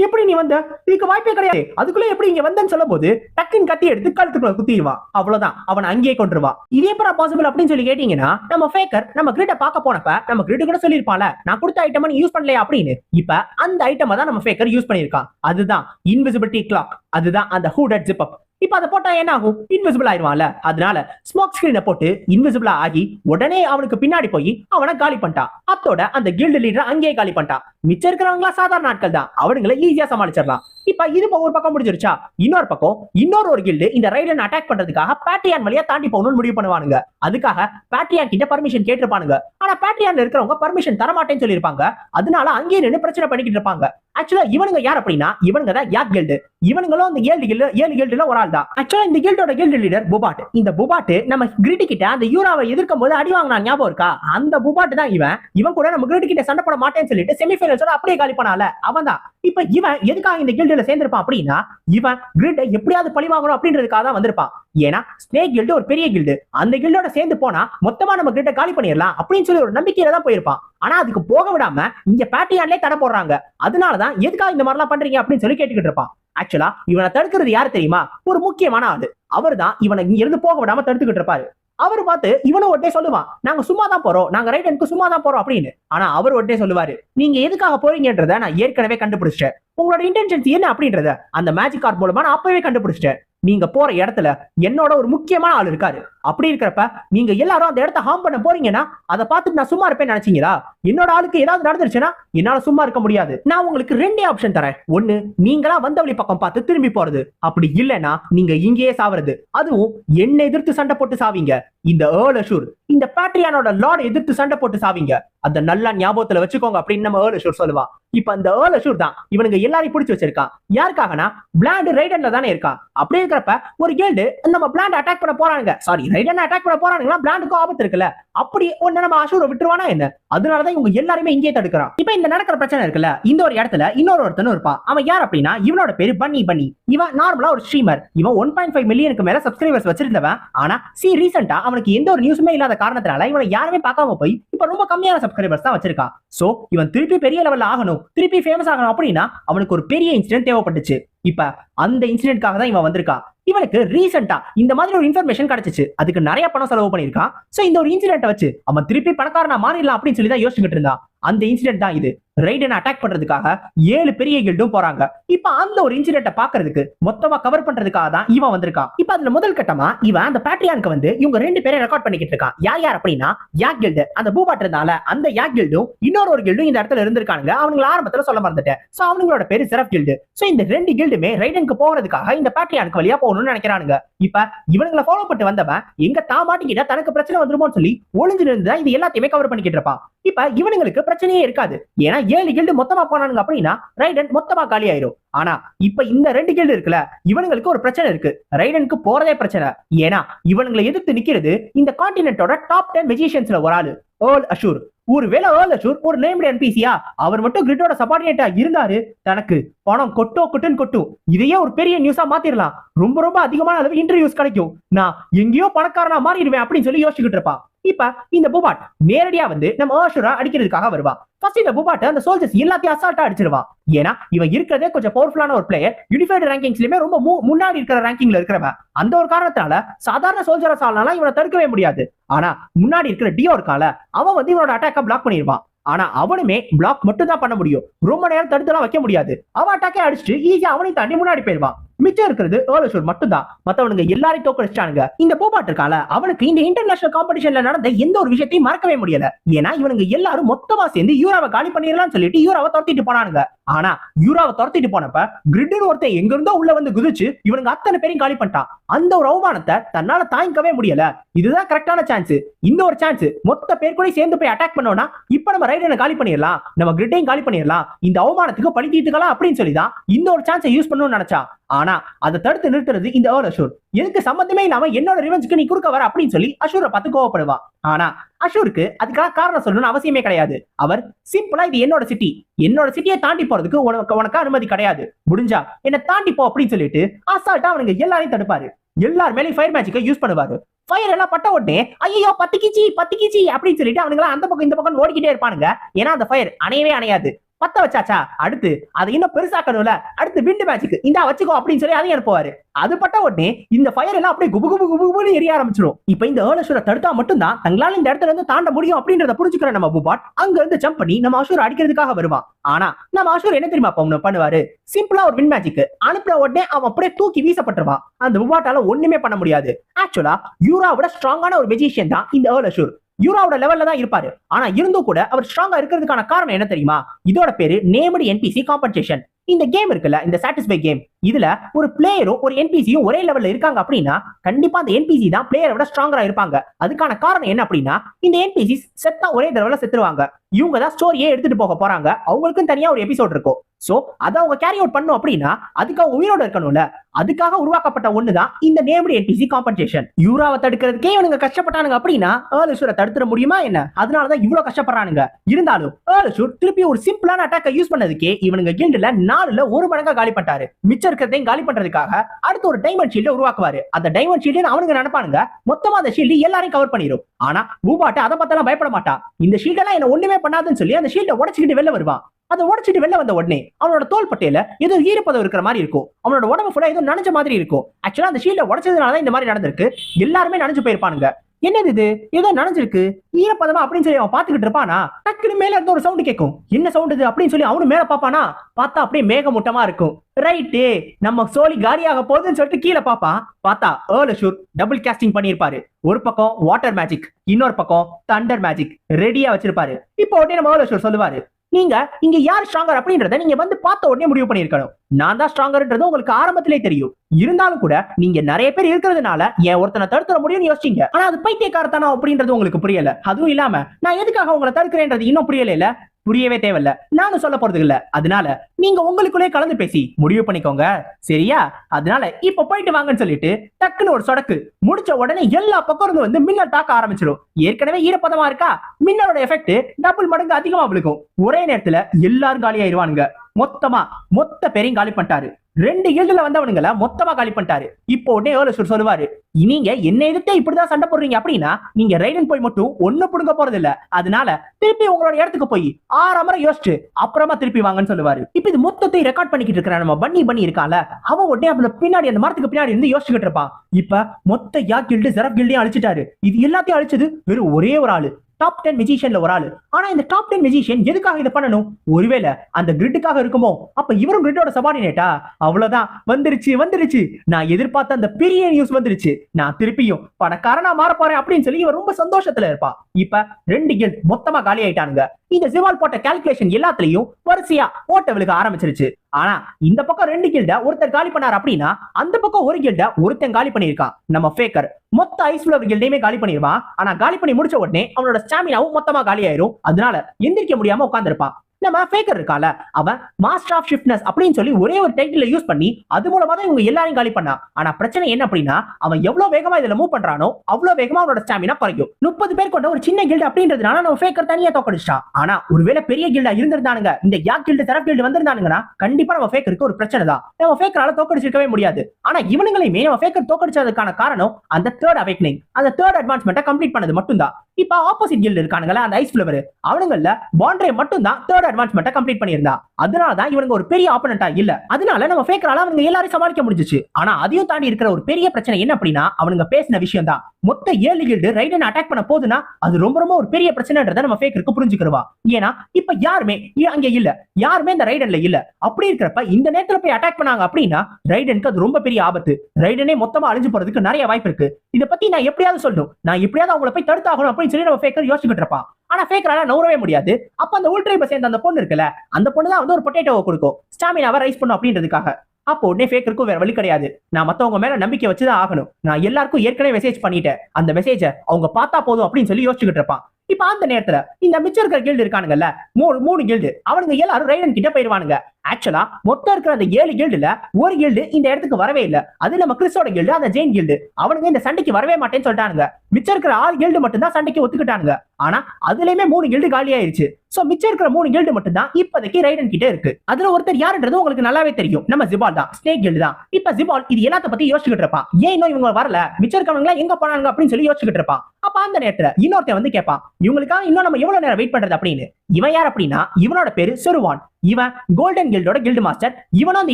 எப்படி நீ வந்த? இதுக்கு வாய்ப்பே கிடையாது. அதுக்குள்ள எப்படி இங்க வந்தேன்னு சொல்லும் போது டக்குன்னு கத்தி எடுத்து கழுத்துக்குள்ள குத்திடுவான் அவ்வளவுதான். அவன் அங்கேயே கொண்டுருவான் இதே எப்படா பாசிபிள் அப்படின்னு சொல்லி கேட்டீங்கன்னா நம்ம ஃபேக்கர் நம்ம கிரிட்ட பார்க்க போனப்ப நம்ம கிரிட் கூட சொல்லியிருப்பான்ல நான் கொடுத்த ஐட்டம் நீ யூஸ் பண்ணலையா அப்படின்னு. இப்ப அந்த ஐட்டமை தான் நம்ம ஃபேக்கர் யூஸ் பண்ணியிருக்கான். அதுதான் இன்விசிபிலிட்டி கிளாக் அதுதான் அந்த ஹூடட் ஜிப் அப் இப்ப அதை போட்டா என்ன ஆகும் இன்விசிபிள் ஆயிடுவான்ல. அதனால ஸ்மோக் ஸ்கிரீனை போட்டு இன்விசிபிளா ஆகி உடனே அவனுக்கு பின்னாடி போய் அவனை காலி பண்ணிட்டான். அத்தோட அந்த கில்டு லீடர் அங்கேயே காலி பண்ணிட்டான். மிச்சம் இருக்கிறவங்களா சாதாரண ஆட்கள் தான். அவனுங்களை ஈஸியா சமாளிச்சிடலாம். இப்ப இது இப்போ ஒரு பக்கம் முடிஞ்சிருச்சா? இன்னொரு பக்கம் இன்னொரு ஒரு கில்டு இந்த ரைடன் அட்டாக் பண்றதுக்காக பேட்ரியான் வழியா தாண்டி போகணும்னு முடிவு பண்ணுவானுங்க. அதுக்காக பேட்ரியான் கிட்ட பர்மிஷன் கேட்டிருப்பானுங்க. ஆனா பேட்ரியான்ல இருக்கிறவங்க பர்மிஷன் தரமாட்டேன்னு சொல்லியிருப்பாங்க. அதனால அங்கேயே நின்று பிரச்சனை பண்ணிக்கிட்டு இருப்பாங்க. ஆக்சுவலா இவனுங்க யார் அப்படின்னா இவனுங்க தான் யாக் கில்டு இவனுங்களும் அந்த ஏழு கில்டு ஏழு கில்டுல ஒரு ஆள் தான். ஆக்சுவலா இந்த கில்டோட கில்டு லீடர் புபாட் இந்த புபாட் நம்ம கிரிட்டி கிட்ட அந்த யூராவை எதிர்க்கும் போது அடி வாங்கினா ஞாபகம் இருக்கா? அந்த புபாட் தான் இவன். இவன் கூட நம்ம கிரிட்டி கிட்ட சண்டை போட மாட்டேன்னு சொல்லிட்டு செமிஃபைனல்ஸோட அப்படியே காலி பண்ணால அவன் தான். இப்ப இவன் எதுக்காக இந்த கில்டுல சேர்ந்திருப்பான் அப்படின்னா இவன் கிரிட்டை எப்படியாவது பழி வாங்கணும் அப்படின்றதுக்காக தான் வந்திருப்பான். ஏன்னா ஸ்னேக் கில்டு ஒரு பெரிய கில்டு அந்த கில்டோட சேர்ந்து போனா மொத்தமா நம்ம கிட்ட காலி பண்ணிடலாம் அப்படின்னு சொல்லி ஒரு நம்பிக்கையில தான் போயிருப்பான். ஆனா அதுக்கு போக விடாம இங்க பேட்டியான்லே தடை போடுறாங்க. அதனாலதான் எதுக்காக இந்த மாதிரிலாம் பண்றீங்க அப்படின்னு சொல்லி கேட்டுக்கிட்டு இருப்பான். ஆக்சுவலா இவனை தடுக்கிறது யாரு தெரியுமா? ஒரு முக்கியமான ஆளு. அவர் தான் இவனை இங்க இருந்து போக விடாம தடுத்துக்கிட்டு இருப்பாரு. அவர் பார்த்து இவனும் ஒட்டே சொல்லுவான் நாங்க சும்மா தான் போறோம். நாங்க ரைட் எனக்கு சும்மா தான் போறோம் அப்படின்னு. ஆனா அவர் ஒட்டே சொல்லுவாரு நீங்க எதுக்காக போறீங்கன்றத நான் ஏற்கனவே கண்டுபிடிச்சிட்டேன். உங்களோட இன்டென்ஷன்ஸ் என்ன அப்படின்றத அந்த மேஜிக் கார்டு மூலமா நான் அப்பவே கண்டுபிடிச்சிட்டேன். நீங்க போற இடத்துல என்னோட ஒரு முக்கியமான ஆள் இருக்காரு. அப்படி இருக்கிறப்ப நீங்க எல்லாரும் அந்த இடத்த ஹார்ம் பண்ண போறீங்கன்னா அதை பார்த்துட்டு நான் சும்மா இருப்பேன் நினைச்சீங்களா? என்னோட ஆளுக்கு ஏதாவது நடந்துருச்சுன்னா என்னால சும்மா இருக்க முடியாது. நான் உங்களுக்கு ரெண்டே ஆப்ஷன் தரேன். ஒண்ணு நீங்களா வந்த வழி பக்கம் பார்த்து திரும்பி போறது. அப்படி இல்லைன்னா நீங்க இங்கேயே சாவறது. அதுவும் என்ன எதிர்த்து சண்டை போட்டு சாவீங்க. இந்த ஏர்ல் அஷூர் இந்த பேட்ரியானோட லார்ட் எதிர்த்து சண்டை போட்டு சாவிங்க. அந்த நல்லா ஞாபகத்துல வச்சுக்கோங்க அப்படின்னு நம்ம ஏர்ல் அஷூர் சொல்லுவான் இப்ப அந்த ஏர்ல் ஷூர் தான் இவனுங்க எல்லாரையும் பிடிச்சி வச்சிருக்கான் யாருக்காகனா? பிளாண்ட் ரைடன்ல தானே இருக்கான் அப்படி இருக்கிறப்ப ஒரு கேல்டு நம்ம பிளாண்ட் அட்டாக் பண்ண போறானுங்க. சாரி ரைடன் அட்டாக் பண்ண போறானுங்கன்னா பிளாண்டுக்கும் ஆபத்து இருக்குல்ல. அப்படி ஒன்னு நம்ம அஷூரை விட்டுருவானா என்ன? அதனாலதான் இவங்க எல்லாருமே இங்கே தடுக்கிறான். இப்ப இந்த நடக்கிற பிரச்சனை இருக்குல்ல இந்த ஒரு இடத்துல இன்னொரு ஒருத்தனும் இருப்பான் அவன் யார் அப்படின்னா இவனோட பேரு பன்னி பன்னி இவன் நார்மலா ஒரு ஸ்ட்ரீமர் இவன் ஒன் பாயிண்ட் ஃபைவ் மில்லியனுக்கு மேல சப்ஸ்கிரைபர்ஸ் வச்சிருந்தவன். ஆனா சி ரீசெண்டா அவனுக்கு எந்த ஒரு நியூஸுமே இல்லாத காரணத்தினால இவனை யாருமே பார்க்காம போய் இப்ப ரொம்ப கம்மியான சப்ஸ்கிரைபர்ஸ் தான் வச்சிருக்கான் சோ இவன் திருப்பி பெரிய லெவல்ல ஆகணும் திருப்பி ஃபேமஸ் ஆகணும் அப்படின்னா அவனுக்கு ஒரு பெரிய இன்சிடென்ட் தேவைப்பட்டுச்சு. இப்ப அந்த இன்சிடென்ட்காக தான் இவன் வந்திருக்கான் இவனுக்கு ரீசெண்டா இந்த மாதிரி ஒரு இன்ஃபர்மேஷன் கிடைச்சிச்சு. அதுக்கு நிறைய பணம் செலவு பண்ணிருக்கான் சோ இந்த ஒரு இன்சிடென்ட் வச்சு அவன் திருப்பி பணக்காரனா மாறிடலாம் அப்படின்னு சொல்லி தான் யோசிச்சுக்கிட்டு இருந்தான். அந்த இன்சிடென்ட் தான் இது. ரைடன் அட்டாக் பண்றதுக்காக ஏழு பெரிய கில்டும் போறாங்க. இப்ப அந்த ஒரு இன்சிடென்ட்டை பாக்குறதுக்கு மொத்தமா கவர் பண்றதுக்காக தான் இவன் வந்திருக்கான். இப்ப அதுல முதல் கட்டமா இவன் அந்த பேட்ரியானுக்கு வந்து இவங்க ரெண்டு பேரும் ரெக்கார்ட் பண்ணிக்கிட்டு இருக்கான். யார் யார் அப்படின்னா யாக் கில்டு அந்த பூபாட் இருந்தால அந்த யாக் கில்டும் இன்னொரு ஒரு கில்டும் இந்த இடத்துல இருந்திருக்கானுங்க. அவங்களை ஆரம்பத்துல சொல்ல மறந்துட்டேன். சோ அவங்களோட பேரு செரப் கில்டு சோ இந்த ரெண்டு கில்டுமே ரைடனுக்கு போகிறதுக்காக இந்த பேட்ரியானுக்கு வழியா போகணும்னு நினைக்கிறானுங்க. இப்ப இவனுங்களை ஃபாலோ பண்ணிட்டு வந்தவன் எங்க தான் மாட்டிக்கிட்டா தனக்கு பிரச்சனை வந்துருமோன்னு சொல்லி ஒளிஞ்சு நின்று இது எல்லாத்தையுமே கவர் பண்ணிக்கிட்டு இருப்பான். இப்ப இவனுங்களுக்கு பிரச்சனையே இருக்காது. ஏன்னா ஏழு கில்டு மொத்தமா போனானுங்க அப்படின்னா ரைடன் மொத்தமா காலி ஆயிரும். ஆனா இப்ப இந்த ரெண்டு கில்டு இருக்குல்ல இவனுங்களுக்கு ஒரு பிரச்சனை இருக்கு. ரைடனுக்கு போறதே பிரச்சனை. ஏன்னா இவனுங்களை எதிர்த்து நிக்கிறது இந்த கான்டினென்ட்டோட டாப் டென் மெஜிஷியன்ஸ்ல ஒரு ஆளு ஏர்ல் அஷூர் ஒருவேளை ஏர்ல் அஷூர் ஒரு நேம்டு என்பிசியா அவர் மட்டும் கிரிட்டோட சபார்டினேட்டா இருந்தாரு தனக்கு பணம் கொட்டோ கொட்டுன்னு கொட்டும். இதையே ஒரு பெரிய நியூஸா மாத்திரலாம். ரொம்ப ரொம்ப அதிகமான அளவு இன்டர்வியூஸ் கிடைக்கும். நான் எங்கேயோ பணக்காரனா மாறிடுவேன் அப்படின்னு சொல்லி யோசிச்சுக்கிட்டு இருப்பான். இப்ப இந்த புபாட் நேரடியா வந்து நம்ம ஆஷுரா அடிக்கிறதுக்காக வருவா. ஃபர்ஸ்ட் இந்த புபாட் அந்த சோல்ஜர்ஸ் எல்லாத்தையும் அசால்ட்டா அடிச்சிருவா. ஏன்னா இவன் இருக்கிறதே கொஞ்சம் பவர்ஃபுல்லான ஒரு பிளேயர் யூனிஃபைடு ரேங்கிங்ஸ்லயுமே ரொம்ப முன்னாடி இருக்கிற ரேங்கிங்ல இருக்கிறவன். அந்த ஒரு காரணத்தால சாதாரண சோல்ஜரை சாலனால இவனை தடுக்கவே முடியாது. ஆனா முன்னாடி இருக்கிற டியோ இருக்கால அவன் வந்து இவனோட அட்டாக்க பிளாக் பண்ணிடுவான் ஆனா அவனுமே பிளாக் மட்டும் தான் பண்ண முடியும். ரொம்ப நேரம் தடுத்துலாம் வைக்க முடியாது. அவன் அட்டாக்கே அடிச்சுட்டு ஈஸியா அவனையும் தாண்டி முன்னாடி போயிருவான். மிச்சம் இருக்கிறது ஏர்லஷூர் மட்டும்தான். மத்தவனுங்க எல்லாரையும் தோக்கடிச்சிட்டானுங்க இந்த போபாட் இருக்கால அவனுக்கு இந்த இன்டர்நேஷனல் காம்படிஷன்ல நடந்த எந்த ஒரு விஷயத்தையும் மறக்கவே முடியல. ஏன்னா இவனுங்க எல்லாரும் மொத்தமா சேர்ந்து யூராவை காலி பண்ணிடலாம்னு சொல்லிட்டு யூராவை துரத்திட்டு போனானுங்க. ஆனா யூராவை துரத்திட்டு போனப்ப கிரிட்னு ஒருத்தன் எங்க இருந்தோ உள்ள வந்து குதிச்சு இவனுங்க அத்தனை பேரையும் காலி பண்ணிட்டான். அந்த ஒரு அவமானத்தை தன்னால தாங்கிக்கவே முடியல. இதுதான் கரெக்டான சான்ஸ் இந்த ஒரு சான்ஸ் மொத்த பேர் கூட சேர்ந்து போய் அட்டாக் பண்ணோம்னா இப்ப நம்ம ரைடனை காலி பண்ணிடலாம். நம்ம கிரிட்டையும் காலி பண்ணிடலாம். இந்த அவமானத்துக்கு பழி தீர்த்துக்கலாம் அப்படின்னு சொல்லி தான் இந்த ஒரு சான்ஸை யூஸ் பண்ணணும்னு நினைச்சா ஆனா அதை தடுத்து நிறுத்துறது இந்த ஓர் அஷூர். எதுக்கு சம்பந்தமே இல்லாம என்னோட ரிவெஞ்சுக்கு நீ குறுக்க வர அப்படின்னு சொல்லி அஷூரை பார்த்து கோவப்படுவா. ஆனா அஷூருக்கு அதுக்காக காரணம் சொல்லணும்னு அவசியமே கிடையாது. அவர் சிம்பிளா இது என்னோட சிட்டி என்னோட சிட்டியை தாண்டி போறதுக்கு உனக்கு உனக்கு அனுமதி கிடையாது. முடிஞ்சா என்ன தாண்டி போ அப்படின்னு சொல்லிட்டு அசால்ட்டா அவனுங்க எல்லாரையும் தடுப்பாரு. எல்லார் மேலயும் ஃபயர் மேஜிக்கை யூஸ் பண்ணுவாரு. ஃபயர் எல்லாம் பட்ட உடனே ஐயோ பத்திக்கிச்சி பத்திக்கிச்சி அப்படின்னு சொல்லிட்டு அவனுங்க அந்த பக்கம் இந்த பக்கம் ஓடிக்கிட்டே இருப்பானுங்க. ஏன்னா அந்த ஃபயர் அணையவே அணையாது. பத்த வச்சாச்சா? அடுத்து அதை இன்னும் பெருசாக்கணும்ல. அடுத்து விண்டு மேட்சுக்கு இந்தா வச்சுக்கோ அப்படின்னு சொல்லி அதையும் அனுப்புவாரு. அது பட்ட உடனே இந்த ஃபயர் எல்லாம் அப்படியே குபு குபு குபுன்னு எரிய ஆரம்பிச்சிடும் இப்ப இந்த ஏழசுரை தடுத்தா மட்டும்தான் தங்களால இந்த இடத்துல இருந்து தாண்ட முடியும் அப்படின்றத புரிஞ்சுக்கிற நம்ம பூபாட் அங்க இருந்து ஜம்ப் பண்ணி நம்ம அஷூர் அடிக்கிறதுக்காக வருவான். ஆனா நம்ம அஷூர் என்ன தெரியுமா பண்ணு- பண்ணுவாரு? சிம்பிளா ஒரு வின் மேட்சுக்கு அனுப்பின உடனே அவன் அப்படியே தூக்கி வீசப்பட்டுருவான். அந்த பூபாட்டால ஒண்ணுமே பண்ண முடியாது. ஆக்சுவலா யூராவோட ஸ்ட்ராங்கான ஒரு மெஜிஷியன் தான் இந்த ஏழசுர் அஷூர் யூராவோட லெவல்ல தான் இருப்பாரு. ஆனா இருந்தும் கூட அவர் ஸ்ட்ராங்கா இருக்கிறதுக்கான காரணம் என்ன தெரியுமா? இதோட பேரு நேமடு என்பிசி காம்பன்சேஷன் இந்த கேம் இருக்குல்ல இந்த சாட்டிஸ்ஃபை கேம் இதுல ஒரு பிளேயரும் ஒரு என்பிசியும் ஒரே லெவல்ல இருக்காங்க அப்படின்னா கண்டிப்பா அந்த என்பிசி தான் பிளேயரை விட ஸ்ட்ராங்கரா இருப்பாங்க. அதுக்கான காரணம் என்ன அப்படின்னா இந்த என்பிசி செத்தா ஒரே தடவை செத்துருவாங்க. இவங்க தான் ஸ்டோரியே எடுத்துட்டு போக போறாங்க. அவங்களுக்கும் தனியா ஒரு எபிசோட் இருக்கும். சோ அதை அவங்க கேரி அவுட் பண்ணும் அப்படின்னா அதுக்கு அவங்க உயிரோட இருக்கணும்ல. அதுக்காக உருவாக்கப்பட்ட ஒண்ணுதான் இந்த நேம்டு என்டிசி காம்பன்சேஷன் யூராவை தடுக்கிறதுக்கே இவனுங்க கஷ்டப்பட்டானுங்க அப்படின்னா ஏர்லஷூரை தடுத்துட முடியுமா என்ன? அதனாலதான் இவ்வளவு கஷ்டப்படுறானுங்க. இருந்தாலும் ஏர்லஷூர் திருப்பி ஒரு சிம்பிளான அட்டாக்கை யூஸ் பண்ணதுக்கே இவனுங்க கில்டுல நாலுல ஒரு மடங்கா காலி பண்ணிட்டாரு மிச்சம் இருக்கிறதையும் காலி பண்றதுக்காக அடுத்து ஒரு டைமண்ட் ஷீல்ட உருவாக்குவாரு. அந்த டைமண்ட் ஷீல்டு அவனுங்க நினைப்பானுங்க. மொத்தமா அந்த ஷீல்டு எல்லாரையும் கவர் பண்ணிரும். ஆனா பூபாட்டு அதை பத்தெல்லாம் பயப்பட மாட்டான். இந்த ஷீல்டெல்லாம் என்ன ஒண்ணுமே பண்ணாதுன்னு சொல்லி அந்த ஷீல்டை உடச்சிக்கிட்டு வெளில வருவான். அதை உடச்சிட்டு வெளில வந்த உடனே அவனோட தோல் பட்டையில ஏதோ ஈரப்பதம் இருக்கிற மாதிரி இருக்கும். அவனோட உடம்பு ஃபுல்லா ஏதோ நனைஞ்ச மாதிரி இருக்கும். ஆக்சுவலா அந்த ஷீல்ட உடச்சதுனாலதான் இந்த மாதிரி நடந்திருக்கு. எல்லாருமே நனைஞ்சு போயிருப்பானுங்க. என்னது இது? ஏதோ நனைஞ்சிருக்கு. ஈரப்பதமா அப்படின்னு சொல்லி அவன் பாத்துக்கிட்டு இருப்பானா? டக்குனு மேல இருந்து ஒரு சவுண்ட் கேட்கும். என்ன சவுண்ட் இது அப்படின்னு சொல்லி அவனும் மேல பாப்பானா பார்த்தா அப்படியே மேகமூட்டமா இருக்கும். ரைட்டு நம்ம சோலி காலியாக போகுதுன்னு சொல்லிட்டு கீழே பாப்பான் பார்த்தா ஏர்ல ஷூர் டபுள் கேஸ்டிங் பண்ணியிருப்பாரு. ஒரு பக்கம் வாட்டர் மேஜிக் இன்னொரு பக்கம் தண்டர் மேஜிக் ரெடியா வச்சிருப்பாரு. இப்போ உடனே நம்ம ஏர்ல ஷூர் சொல்லுவாரு நீங்க இங்க யார் ஸ்ட்ராங்கர் அப்படின்றத நீங்க வந்து பார்த்த உடனே முடிவு பண்ணிருக்கணும் நான் தான் ஸ்ட்ராங்கர்ன்றது உங்களுக்கு ஆரம்பத்திலே தெரியும். இருந்தாலும் கூட நீங்க நிறைய பேர் இருக்கிறதுனால என் ஒருத்தனை தடுத்துட முடியும்னு யோசிச்சீங்க. ஆனா அது பைத்தியக்காரத்தானா அப்படின்றது உங்களுக்கு புரியல. அதுவும் இல்லாம நான் எதுக்காக உங்களை தடுக்கிறேன்றது இன்னும் புரியல இல்ல புரியவே தேவையில்ல. நானும் சொல்ல போறது இல்ல. அதனால நீங்க உங்களுக்குள்ளே கலந்து பேசி முடிவு பண்ணிக்கோங்க. சரியா? அதனால இப்ப போயிட்டு வாங்கன்னு சொல்லிட்டு டக்குன்னு ஒரு சொடக்கு முடிச்ச உடனே எல்லா பக்கம் இருந்து வந்து மின்னல் தாக்க ஆரம்பிச்சிடும் ஏற்கனவே ஈரப்பதமா இருக்கா? மின்னலோட எஃபெக்ட் டபுள் மடங்கு அதிகமா விழுக்கும் ஒரே நேரத்துல எல்லாரும் காலியாயிருவானுங்க. மொத்தமா மொத்த பேரையும் காலி பண்ணிட்டாரு. ரெண்டு கில்டுல வந்தவனுங்கள மொத்தமா காலி பண்ணிட்டாரு. இப்போ உடனே ஏர்லசூர் சொல்லுவாரு நீங்க என்ன எதிர்த்தே இப்படிதான் சண்டை போடுறீங்க? அப்படின்னா நீங்க ரைடன் போய் மட்டும் ஒண்ணு புடுங்க போறது இல்ல அதனால திருப்பி உங்களோட இடத்துக்கு போய் ஆறு முறை யோசிச்சு அப்புறமா திருப்பி வாங்கன்னு சொல்லுவாரு. இப்ப இது மொத்தத்தை ரெக்கார்ட் பண்ணிக்கிட்டு இருக்கிற நம்ம பண்ணி பண்ணி இருக்கான்ல அவன் உடனே அதுல பின்னாடி அந்த மரத்துக்கு பின்னாடி இருந்து யோசிச்சுக்கிட்டு இருப்பான். இப்ப மொத்த யா கில்டு ஜெரப் கில்டையும் அழிச்சிட்டாரு. இது எல்லாத்தையும் அழிச்சது வெறும் ஒரே ஒரு ஆளு. டாப் டென் மெஜிஷியன்ல ஒரு ஆளு. ஆனா இந்த டாப் டென் மெஜிஷியன் எதுக்காக இதை பண்ணணும்? ஒருவேளை அந்த கிரிட்டுக்காக இருக்குமோ? அப்ப இவரும் கிரிட்டோட சபார்டினேட்டா அவ்வளவுதான். வந்துருச்சு வந்துருச்சு. நான் எதிர்பார்த்த அந்த பெரிய நியூஸ் வந்துருச்சு. நான் திருப்பியும் பணக்காரனா மாற போறேன் அப்படின்னு சொல்லி இவர் ரொம்ப சந்தோஷத்துல இருப்பா. இப்ப ரெண்டு கில்ட் மொத்தமா காலி ஆயிட்டானுங்க இந்த சிவால் போட்ட கால்குலேஷன் எல்லாத்துலயும் வரிசையா ஓட்ட விழுக ஆரம்பிச்சிருச்சு. ஆனா இந்த பக்கம் ரெண்டு கில்ட ஒருத்தர் காலி பண்ணார் அப்படின்னா அந்த பக்கம் ஒரு கில்ட ஒருத்தன் காலி பண்ணிருக்கான் நம்ம ஃபேக்கர் மொத்த ஐஸ் ஃபிளவர் கில்டையுமே காலி பண்ணிருவான். ஆனா காலி பண்ணி முடிச்ச உடனே அவனோட ஸ்டாமினாவும் மொத்தமா காலி ஆயிரும் அதனால எந்திரிக்க முடியாம உட்காந்துருப்பான் நம்ம ஃபேக்கர் இருக்கால. அவன் மாஸ்டர் ஆஃப் ஷிஃப்ட்னஸ் அப்படின்னு சொல்லி ஒரே ஒரு டைட்டில் யூஸ் பண்ணி அது மூலமா தான் இவங்க எல்லாரையும் காலி பண்ணான் ஆனா பிரச்சனை என்ன அப்படின்னா அவன் எவ்வளவு வேகமா இதுல மூவ் பண்றானோ அவ்வளவு வேகமா அவனோட ஸ்டாமினா குறையும். முப்பது பேர் கொண்ட ஒரு சின்ன கில்டு அப்படின்றதுனால நம்ம ஃபேக்கர் தனியா தோக்கடிச்சிட்டான் ஆனா ஒருவேளை பெரிய கில்டா இருந்திருந்தானுங்க இந்த யா கில்டு தரப் கில்டு வந்திருந்தானுங்கன்னா கண்டிப்பா நம்ம ஃபேக்கருக்கு ஒரு பிரச்சனை தான். நம்ம ஃபேக்கரால தோக்கடிச்சிருக்கவே முடியாது. ஆனா இவனுங்களையுமே நம்ம ஃபேக்கர் தோக்கடிச்சதுக்கான காரணம் அந்த தேர்ட் அவைக்னிங் அந்த தேர்ட் அட்வான்ஸ்மெண்ட்டை கம்ப்ளீட் பண்ணது மட்டும்தான். இப்ப ஆப்போசிட் கில்டு இருக்கானுங்களா அந்த ஐஸ் ஃபிளவர் அவனுங்கள பாண்ட்ரே மட்டும் தான் தேர்ட் அட்வான்ஸ்மெண்ட்டை கம்ப்ளீட் பண்ணியிருந்தா. அதனால தான் இவனுங்க ஒரு பெரிய ஆப்பனண்டா இல்ல. அதனால நம்ம ஃபேக்கரால அவங்க எல்லாரையும் சமாளிக்க முடிஞ்சிச்சு. ஆனா அதையும் தாண்டி இருக்கிற ஒரு பெரிய பிரச்சனை என்ன அப்படின்னா அவனுங்க பேசின விஷயம் தான் மொத்த ஏழு கில்டு ரைடன் அட்டாக் பண்ண போதுன்னா அது ரொம்ப ரொம்ப ஒரு பெரிய பிரச்சனைன்றத நம்ம ஃபேக்கருக்கு புரிஞ்சுக்கிறவா. ஏன்னா இப்ப யாருமே அங்க இல்ல. யாருமே இந்த ரைடன்ல இல்ல. அப்படி இருக்கிறப்ப இந்த நேரத்துல போய் அட்டாக் பண்ணாங்க அப்படின்னா ரைடனுக்கு அது ரொம்ப பெரிய ஆபத்து. ரைடனே மொத்தமா அழிஞ்சு போறதுக்கு நிறைய வாய்ப்பு இருக்கு. இத பத்தி நான் எப்படியாவது சொல்லணும். நான் எப்படியாவது அவங்கள போய் தடுத்தாகணும் அப்படின்னு சொல்லி நம்ம ஃபேக்கர் யோசிச்சுட்டு இருப்பான். ஆனா ஃபேக்கரால நவரவே முடியாது. அப்ப அந்த உள்ட்ரைப சேர்ந்த அந்த பொண்ணு இருக்குல்ல அந்த பொண்ணு தான் வந்து ஒரு பொட்டேட்டோவை கொடுக்கும். ஸ்டாமினாவை ரைஸ் பண்ணும் அப்படின்றதுக்காக. அப்போ உடனே ஃபேக்கருக்கும் வேற வழி கிடையாது. நான் மத்தவங்க மேல நம்பிக்கை வச்சுதான் ஆகணும். நான் எல்லாருக்கும் ஏற்கனவே மெசேஜ் பண்ணிட்டேன். அந்த மெசேஜை அவங்க பார்த்தா போதும் அப்படின்னு சொல்லி யோசிச்சுக்கிட்டு இருப்பான். இப்ப அந்த நேரத்துல இந்த மிச்சம் இருக்கிற கில்டு இருக்கானுங்கல்ல மூணு மூணு கில்டு அவனுங்க எல்லாரும் ரைடன் கிட்ட போயிருவானுங்க ஆக்சுவலா மொத்தம் இருக்கிற அந்த ஏழு கில்டுல ஒரு கில்டு இந்த இடத்துக்கு வரவே இல்ல. அது நம்ம கிறிஸ்டோட கில்டு அந்த ஜெயின் கில்டு அவனுங்க இந்த சண்டைக்கு வரவே மாட்டேன்னு சொல்லிட்டானுங்க. மிச்சம் இருக்கிற ஆறு கில்டு மட்டும் தான் சண்டைக்கு ஒத்துக்கிட்டானுங்க. ஆனா அதுலயுமே மூணு கில்டு காலி ஆயிருச்சு. சோ மிச்சம் இருக்கிற மூணு கில்டு மட்டும் தான் இப்போதைக்கு ரைடன் கிட்ட இருக்கு. அதுல ஒருத்தர் யாருன்றது உங்களுக்கு நல்லாவே தெரியும். நம்ம ஜிபால் தான் ஸ்னேக் கில்டு தான். இப்ப ஜிபால் இது எல்லாத்த பத்தி யோசிச்சுக்கிட்டு இருப்பான். ஏன் இன்னும் இவங்க வரல? மிச்சம் இருக்கவங்க எங்க போனாங்க அப்படின்னு சொல்லி யோசிச்சுக்கிட்டு இருப்பான். அப்ப அந்த நேரத்துல இன்னொருத்தன் வந்து கேட்பான் இவங்களுக்காக இன்னும் நம்ம எவ்வளவு நேரம் வெயிட் பண்றது அப்படின்னு. இவன் யார் அப்படின்னா இவனோட பேரு சொருவான். இவன் கோல்டன் கில்டோட கில்டு மாஸ்டர் இவனும் அந்த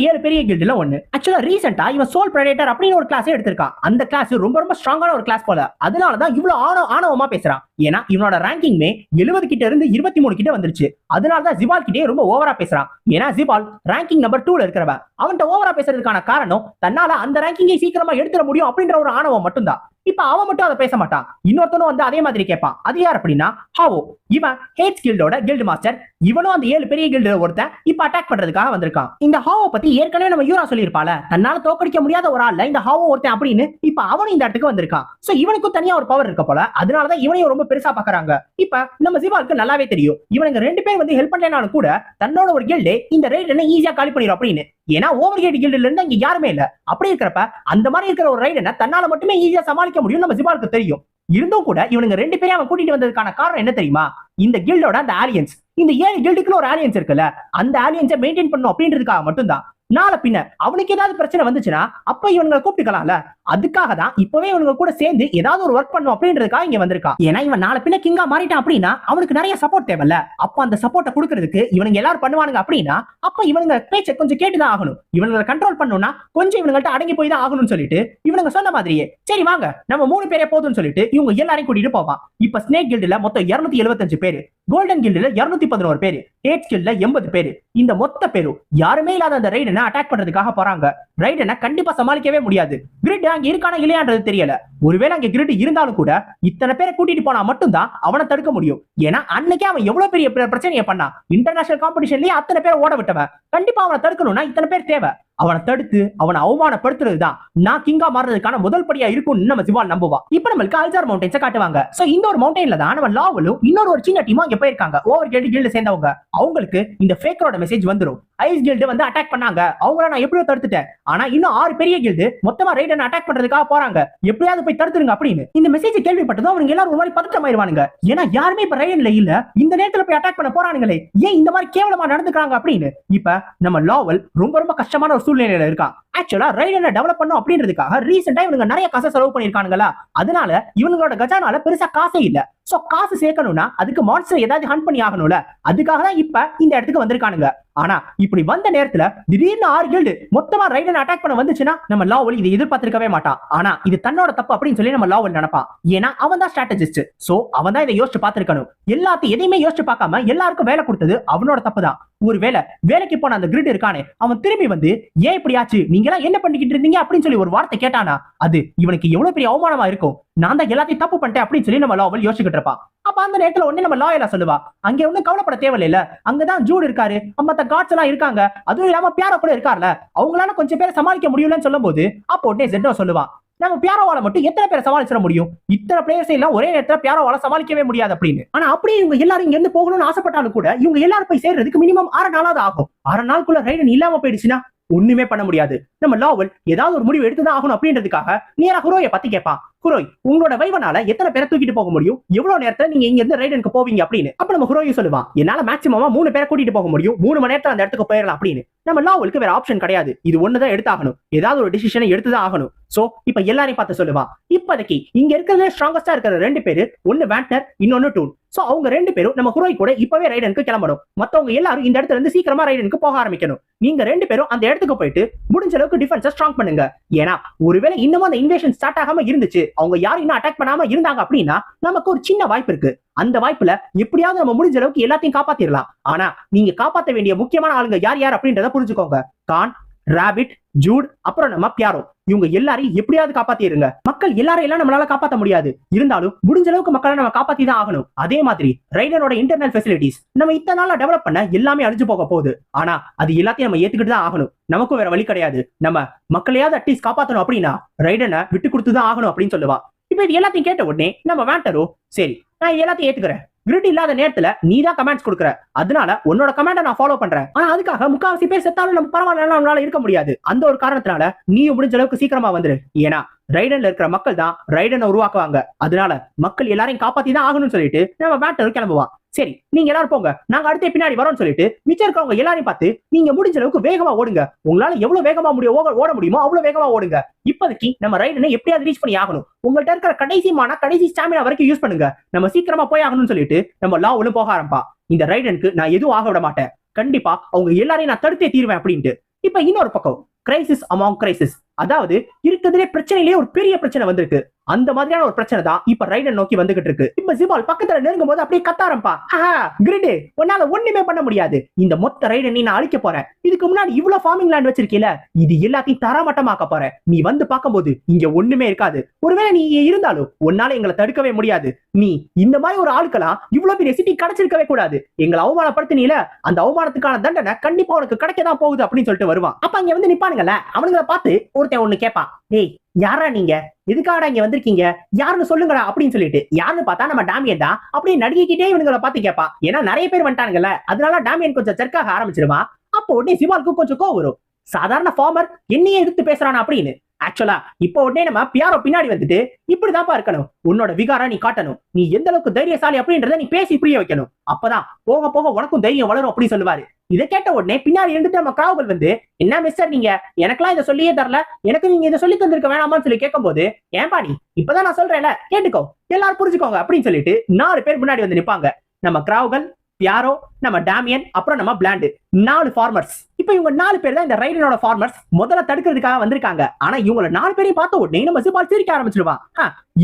ஏழு பெரிய கில்டுல ஒண்ணு. ஆக்சுவலா ரீசெண்டா இவன் சோல் பிரடேட்டர் அப்படின்னு ஒரு கிளாஸ் எடுத்திருக்கான். அந்த கிளாஸ் ரொம்ப ரொம்ப ஸ்ட்ராங்கான ஒரு கிளாஸ் போல. அதனாலதான் இவ்வளவு ஆணவ ஆணவமா பேசுறான். ஏன்னா இவனோட ரேங்கிங்மே எழுபது கிட்ட இருந்து இருபத்தி மூணு கிட்ட வந்துருச்சு. அதனாலதான் ஜிபால் கிட்டே ரொம்ப ஓவரா பேசுறான். ஏன்னா ஜிபால் ரேங்கிங் நம்பர் டூல இருக்கிறவன். அவன்கிட்ட ஓவரா பேசுறதுக்கான காரணம் தன்னால அந்த ரேங்கிங்கை சீக்கிரமா எடுத்துட முடியும் அப்படின்ற ஒரு ஆணவம் மட்டும்தான். இப்ப அவன் மட்டும் அதை பேச மாட்டான். இன்னொருத்தனும் வந்து அதே மாதிரி கேட்பான். அது யார் அப்படின்னா ஹாவோ இவன் ஹேட் கில்டோட கில்டு மாஸ்டர் இவனும் அந்த ஏழு பெரிய கில்டு ஒருத்தன் இப்ப அட்டாக் பண்றதுக்காக வந்திருக்கான். இந்த ஹாவோ பத்தி ஏற்கனவே நம்ம யூரா சொல்லியிருப்பால தன்னால தோக்கடிக்க முடியாத ஒரு ஆள்ல இந்த ஹாவோ ஒருத்தன் அப்படின்னு இப்ப அவனும் இந்த இடத்துக்கு வந்திருக்கான். சோ இவனுக்கும் தனியா ஒரு பவர் இருக்க போல அதனாலதான் இவனையும் ரொம்ப பெருசா பாக்குறாங்க. இப்ப நம்ம சிவாவுக்கு நல்லாவே தெரியும். இவனுங்க ரெண்டு பேர் வந்து ஹெல்ப் பண்ணலனாலும் கூட தன்னோட ஒரு கில்டு இந்த ரைடனை ஈஸியா காலி பண்ணிடும் அப்படின்னு. ஏன்னா ஓவர் கேட் கில்டுல இருந்து இங்க யாருமே இல்ல. அப்படி இருக்கிறப்ப அந்த மாதிரி இருக்கிற ஒரு ரைடனை தன்னால மட்டுமே ஈஸியா சமாளிக்க முடியும் நம்ம ஜிபாலுக்கு தெரியும். இருந்தும் கூட இவனுங்க ரெண்டு பேரையும் அவன் கூட்டிட்டு வந்ததுக்கான காரணம் என்ன தெரியுமா? இந்த கில்டோட அந்த ஆலியன்ஸ் இந்த ஏழு கில்டுக்குள்ள ஒரு ஆலியன்ஸ் இருக்குல்ல அந்த ஆலியன்ஸை மெயின்டைன் பண்ணும் அப்படின்றதுக்காக மட்டும்தான். நாளை பின்ன அவனுக்கு ஏதாவது பிரச்சனை வந்துச்சுன்னா அப்ப இவனுங்களை கூப்பிட்டுக்கலாம்ல. அதுக்காக தான் இப்பவே இவனுங்க கூட சேர்ந்து ஏதாவது ஒரு ஒர்க் பண்ணும் அப்படின்றதுக்காக இங்க வந்திருக்கான் ஏன்னா இவன் நாளை பின்ன கிங்கா மாறிட்டான் அப்படின்னா அவனுக்கு நிறைய சப்போர்ட் தேவையில்ல அப்ப அந்த சப்போர்ட்டை கொடுக்கறதுக்கு இவனுங்க எல்லாரும் பண்ணுவானுங்க அப்படின்னா அப்ப இவனுங்க பேச்சை கொஞ்சம் கேட்டுதான் ஆகணும். இவனுங்களை கண்ட்ரோல் பண்ணணும்னா கொஞ்சம் இவனுங்கள்ட்ட அடங்கி போய் தான் ஆகணும்னு சொல்லிட்டு இவனுங்க சொன்ன மாதிரியே சரி வாங்க நம்ம மூணு பேரே போதும்னு சொல்லிட்டு இவங்க எல்லாரையும் கூட்டிட்டு போவான். இப்ப ஸ்னேக் கில்டுல மொத்தம் இருநூத்தி எழுபத்தஞ்சு பேரு. கோல்டன் கில்டுல இருநூத்தி பதினோரு பேர் ஏட் கில்ட்ல எண்பது பேரு. இந்த மொத்த பேரும் யாருமே இல்லாத அந்த ரைடனை அட்டாக் பண்றதுக்காக போறாங்க. ரைடனை கண்டிப்பா சமாளிக்கவே முடியாது. கிரிட் அங்க இருக்கான இல்லையான்றது தெரியல. ஒருவேளை அங்க கிரிட் இருந்தாலும் கூட இத்தனை பேரை கூட்டிட்டு போனா மட்டும்தான் அவனை தடுக்க முடியும். ஏன்னா அன்னைக்கே அவன் எவ்வளவு பெரிய பிரச்சனையை பண்ணான். இன்டர்நேஷனல் காம்படிஷன்லயே அத்தனை பேரை ஓட விட்டவன். கண்டிப்பா அவனை தடுக்கணும்னா இத்தனை பேர் தேவை. அவனை தடுத்து அவனை அவமானப்படுத்துறது தான் நான் கிங்கா மாறுறதுக்கான முதல் படியா இருக்கும்னு நம்ம சிவால் நம்புவா இப்ப நம்மளுக்கு அல்ஜார் மவுண்டன்ஸை காட்டுவாங்க. சோ இந்த ஒரு மவுண்டன்ல தான் நம்ம லாவலும் இன்னொரு ஒரு சின்ன டீமும் அங்க போயிருக்காங்க. ஓவர் கில்டு கில்டு சேர்ந்தவங்க. அவங்களுக்கு இந்த ஃபேக்கரோட மெசேஜ் வந்துடும் ஐஸ் கில்டு வந்து அட்டாக் பண்ணாங்க. அவங்கள நான் எப்படியோ தடுத்துட்டேன். ஆனா இன்னும் ஆறு பெரிய கில்டு மொத்தமா ரைடன் அட்டாக் பண்றதுக்காக போறாங்க. எப்படியாவது போய் தடுத்துருங்க அப்படின்னு. இந்த மெசேஜ் கேள்விப்பட்டதும் அவங்க எல்லாரும் ஒரு மாதிரி பதட்டமாயிருவானுங்க ஏன்னா யாருமே இப்ப ரைடன்ல இல்ல. இந்த நேரத்துல போய் அட்டாக் பண்ண போறானுங்களே. ஏன் இந்த மாதிரி கேவலமா நடந்துக்கிறாங்க அப்படின்னு? இப்ப நம்ம லாவல் ரொம்ப ரொம்ப கஷ்டமான ஒரு சூழ்நிலையில இருக்கான் ஆக்சுவலா ரயில்வே டெவலப் பண்ணும் அப்படின்றதுக்காக ரீசெண்டா இவங்க நிறைய காசை செலவு பண்ணிருக்கானுங்களா அதனால இவங்களோட கஜானால பெருசா காசே இல்ல. சோ காசு சேர்க்கணும்னா அதுக்கு மான்ஸ்டர் ஏதாவது ஹண்ட் பண்ணி ஆகணும்ல. அதுக்காக தான் இப்ப இந்த இடத்துக்கு வந்திருக்கானுங்க. ஆனா இப்படி வந்த நேரத்துல திடீர்னு ஆறு கில்டு மொத்தமா ரைடன் அட்டாக் பண்ண வந்துச்சுன்னா நம்ம லாவல் இதை எதிர்பார்த்திருக்கவே மாட்டான். ஆனா இது தன்னோட தப்பு அப்படின்னு சொல்லி நம்ம லாவல் நினைப்பான். ஏன்னா அவன் தான் ஸ்ட்ராட்டஜிஸ்ட் சோ அவன் தான் இதை யோசிச்சு பார்த்திருக்கணும். எல்லாத்தையும் எதையுமே யோசிச்சு பார்க்காம எல்லாருக்கும் வேலை கொடுத்தது அவனோட தப்பு தான் ஒருவேளை வேலைக்கு போன அந்த கிரிட் இருக்கானே அவன் திரும்பி வந்து ஏன் இப்படி ஆச்சு? நீங்க எல்லாம் என்ன பண்ணிக்கிட்டு இருந்தீங்க? அப்படின்னு சொல்லி ஒரு வார்த்தை கேட்டானா அது இவனுக்கு எவ்வளவு பெரிய அவமானமா இருக்கும். நான் தான் எல்லாத்தையும் தப்பு பண்ணிட்டேன் அப்படின்னு சொல்லி நம்ம லாவல் யோசிச்சுட்டு இருப்பா. அப்ப அந்த நேரத்துல ஒண்ணு நம்ம லாயலா சொல்லுவா. அங்க ஒண்ணும் கவலைப்பட தேவையில்ல அங்கதான் ஜூட் இருக்காரு. மத்த காட்ஸ் எல்லாம் இருக்காங்க. அதுவும் இல்லாம பியாரோ கூட இருக்கார்ல. அவங்களால கொஞ்சம் பேரை சமாளிக்க முடியலன்னு சொல்லும் போது அப்போ உடனே ஜெட்டோ சொல்லுவா. நம்ம பியாரோவால மட்டும் எத்தனை பேரை சமாளிச்சிட முடியும்? இத்தனை பிளேயர்ஸ் எல்லாம் ஒரே நேரத்துல பியாரோவால சமாளிக்கவே முடியாது அப்படின்னு. ஆனா அப்படியே இவங்க எல்லாரும் இங்க இருந்து போகணும்னு ஆசைப்பட்டாலும் கூட இவங்க எல்லாரும் போய் சேர்றதுக்கு மினிமம் ஆறு நாளாவது ஆகும். ஆறு நாளுக்குள்ள ரைடன் இல்லாம போயிடுச்சுன்னா ஒண்ணுமே பண்ண முடியாது. நம்ம லாவல் ஏதாவது ஒரு முடிவு எடுத்துதான் ஆகணும் அப்படின்றதுக்காக நேரா ஹுரோயை பத்தி கேட்பான். குரோய் உங்களோட வைவனால எத்தனை பேரை தூக்கிட்டு போக முடியும்? எவ்வளவு நேரத்துல நீங்க இங்க இருந்து ரைடனுக்கு போவீங்க அப்படின்னு? அப்ப நம்ம குரோயும் சொல்லுவான் என்னால மேக்ஸிமமா மூணு பேரை கூட்டிட்டு போக முடியும். மூணு மணி நேரத்துல அந்த இடத்துக்கு போயிடலாம் அப்படின்னு. நம்ம லாவலுக்கு வேற ஆப்ஷன் கிடையாது. இது ஒண்ணுதான் எடுத்தாகணும். ஏதாவது ஒரு டிசிஷனை எடுத்துதான் ஆகணும். சோ இப்ப எல்லாரையும் பார்த்து சொல்லுவா இப்போதைக்கு இங்க இருக்கிறதுல ஸ்ட்ராங்கஸ்டா இருக்கிற ரெண்டு பேரு ஒன்னு வேண்டர் இன்னொன்னு டூன் சோ அவங்க ரெண்டு பேரும் நம்ம குரோய் கூட இப்பவே ரைடனுக்கு கிளம்பணும். மத்தவங்க எல்லாரும் இந்த இடத்துல இருந்து சீக்கிரமா ரைடனுக்கு போக ஆரம்பிக்கணும். நீங்க ரெண்டு பேரும் அந்த இடத்துக்கு போயிட்டு முடிஞ்ச அளவுக்கு டிஃபென்ஸை ஸ்ட்ராங் பண்ணுங்க. ஏன்னா ஒருவேளை இன்னமும் அந்த இன்வேஷன் ஸ்டார்ட் ஆகாம இருந்துச்சு அவங்க யாரும் இன்னும் அட்டாக் பண்ணாம இருந்தாங்க அப்படின்னா நமக்கு ஒரு சின்ன வாய்ப்பு இருக்கு. அந்த வாய்ப்புல எப்படியாவது நம்ம முடிஞ்ச அளவுக்கு எல்லாத்தையும் காப்பாத்திரலாம். ஆனா நீங்க காப்பாத்த வேண்டிய முக்கியமான ஆளுங்க யார் யார் அப்படின்றத புரிஞ்சுக்கோங்க. கான் ராபிட் ஜூட் அப்புறம் நம்ம பியாரோ. இவங்க எல்லாரையும் எப்படியாவது காப்பாத்திருங்க. மக்கள் எல்லாரையும் எல்லாம் நம்மளால காப்பாத்த முடியாது. இருந்தாலும் முடிஞ்ச அளவுக்கு மக்களை நம்ம காப்பாத்தி தான் ஆகணும். அதே மாதிரி ரைடரோட இன்டர்னல் ஃபெசிலிட்டிஸ் நம்ம இத்தனை நாளா டெவலப் பண்ண எல்லாமே அழிஞ்சு போக போகுது. ஆனா அது எல்லாத்தையும் நம்ம ஏத்துக்கிட்டு தான் ஆகணும். நமக்கும் வேற வழி கிடையாது. நம்ம மக்களையாவது அட்லீஸ்ட் காப்பாத்தணும் அப்படின்னா ரைடனை விட்டு கொடுத்து தான் ஆகணும் அப்படின்னு சொல்லுவா. இப்ப இது எல்லாத்தையும் கேட்ட உடனே நம்ம வேண்டரோ சரி நான் எல்லாத்தையும் ஏத்துக்கிறேன். கிரிட் இல்லாத நேரத்துல நீ தான் கமெண்ட்ஸ் கொடுக்குற. அதனால உன்னோட கமெண்ட நான் ஃபாலோ பண்றேன். ஆனா அதுக்காக முக்காவாசி பேர் செத்தாலும் நம்ம பரவாயில்ல நம்மளால இருக்க முடியாது. அந்த ஒரு காரணத்தினால நீயும் முடிஞ்ச அளவுக்கு சீக்கிரமா வந்துரு. ஏன்னா ரைடன்ல இருக்கிற மக்கள் தான் ரைடனை உருவாக்குவாங்க. அதனால மக்கள் எல்லாரையும் காப்பாத்தி தான் ஆகணும்னு சொல்லிட்டு நம்ம பேட்டர் கிளம்புவான். சரி நீங்க எல்லாரும் போங்க. நாங்க அடுத்த பின்னாடி வரோம்னு சொல்லிட்டு மிச்சம் இருக்கவங்க எல்லாரையும் பார்த்து நீங்க முடிஞ்ச அளவுக்கு வேகமா ஓடுங்க. உங்களால எவ்வளவு வேகமா முடியும் ஓட- முடியுமோ அவ்வளவு வேகமா ஓடுங்க. இப்போதைக்கு நம்ம ரைடனை எப்படியாவது ரீச் பண்ணி ஆகணும். உங்கள்ட்ட இருக்கிற கடைசி மானா கடைசி ஸ்டாமினா வரைக்கும் யூஸ் பண்ணுங்க. நம்ம சீக்கிரமா போய் ஆகணும்னு சொல்லிட்டு நம்ம லாவலும் போக ஆரம்பா. இந்த ரைடனுக்கு நான் எதுவும் ஆக விட மாட்டேன். கண்டிப்பா அவங்க எல்லாரையும் நான் தடுத்தே தீருவேன் அப்படின்ட்டு. இப்ப இன்னொரு பக்கம் கிரைசிஸ் அமாங் கிரைசிஸ் அதாவது இருக்கிறதுலே பிரச்சனையிலேயே ஒரு பெரிய பிரச்சனை வந்திருக்கு. அந்த மாதிரியான ஒரு பிரச்சனை தான் இப்ப ரைடன் நோக்கி வந்துகிட்டு இருக்கு. இப்ப ஜிபால் பக்கத்துல நெருங்கும் போது அப்படியே கத்தாரம்பா ஆஹா கிரிடு உன்னால ஒண்ணுமே பண்ண முடியாது. இந்த மொத்த ரைடன் நீ நான் அழிக்க போறேன். இதுக்கு முன்னாடி இவ்வளவு ஃபார்மிங் லேண்ட் வச்சிருக்கீல இது எல்லாத்தையும் தரமட்டமாக்க போற நீ வந்து பார்க்கும்போது இங்க ஒண்ணுமே இருக்காது. ஒருவேளை நீ இருந்தாலும் உன்னால எங்களை தடுக்கவே முடியாது. நீ இந்த மாதிரி ஒரு ஆட்களா இவ்வளவு பெரிய சிட்டி கிடைச்சிருக்கவே கூடாது. எங்களை அவமானப்படுத்தினீல அந்த அவமானத்துக்கான தண்டனை கண்டிப்பா உனக்கு கிடைக்கதான் போகுது அப்படின்னு சொல்லிட்டு வருவான். அப்ப அங்க வந்து நிப்பானுங்கல்ல அவனுங்களை பார்த்து ஒருத்தன் ஒண்ணு கேட்பான். டேய் யாரா நீங்க? எதுக்காடா இங்க வந்திருக்கீங்க? யாருன்னு சொல்லுங்கடா அப்படின்னு சொல்லிட்டு யாருன்னு பார்த்தா நம்ம டேமியன் தான். அப்படியே நடிகைக்கிட்டே இவனுங்களை பார்த்து கேட்பான். ஏன்னா நிறைய பேர் வந்துட்டானுங்கல்ல. அதனால டேமியன் கொஞ்சம் செர்க்காக ஆரம்பிச்சிருவான் அப்போ உடனே சிவாலுக்கு கொஞ்சம் கோவம் வரும். சாதாரண ஃபார்மர் என்னையே எதிர்த்து பேசுறானா அப்படின்னு. ஆக்சுவலா இப்போ உடனே நம்ம பியாரோ பின்னாடி வந்துட்டு இப்படிதான்ப்பா இருக்கணும். உன்னோட விகாரம் நீ காட்டணும். நீ எந்த அளவுக்கு தைரியசாலி அப்படின்றத நீ பேசி புரிய வைக்கணும். அப்பதான் போக போக உனக்கும் தைரியம் வளரும் அப்படின்னு சொல்லுவாரு. இதை கேட்ட உடனே பின்னாடி இருந்துட்டு நம்ம காவல் வந்து என்ன மிஸ்டர் நீங்க? எனக்கெல்லாம் இதை சொல்லியே தரல. எனக்கு நீங்க இதை சொல்லி தந்திருக்க வேணாமான்னு சொல்லி கேட்கும்போது ஏன்பா நீ? இப்பதான் நான் சொல்றேன்ல கேட்டுக்கோ. எல்லாரும் புரிஞ்சுக்கோங்க அப்படின்னு சொல்லிட்டு நாலு பேர் முன்னாடி வந்து நிப்பாங்க. நம்ம கிராவுகள் பியாரோ நம்ம டேமியன் அப்புறம் நம்ம பிளாண்டு. நாலு ஃபார்மர்ஸ் இப்போ இவங்க நாலு பேர் தான் இந்த ரைடனோட ஃபார்மர்ஸ் முதல்ல தடுக்கிறதுக்காக வந்திருக்காங்க. ஆனா இவங்கள நாலு பேரையும் பார்த்த உடனே நம்ம சிபால் சிரிக்க ஆரம்பிச்சிருவான்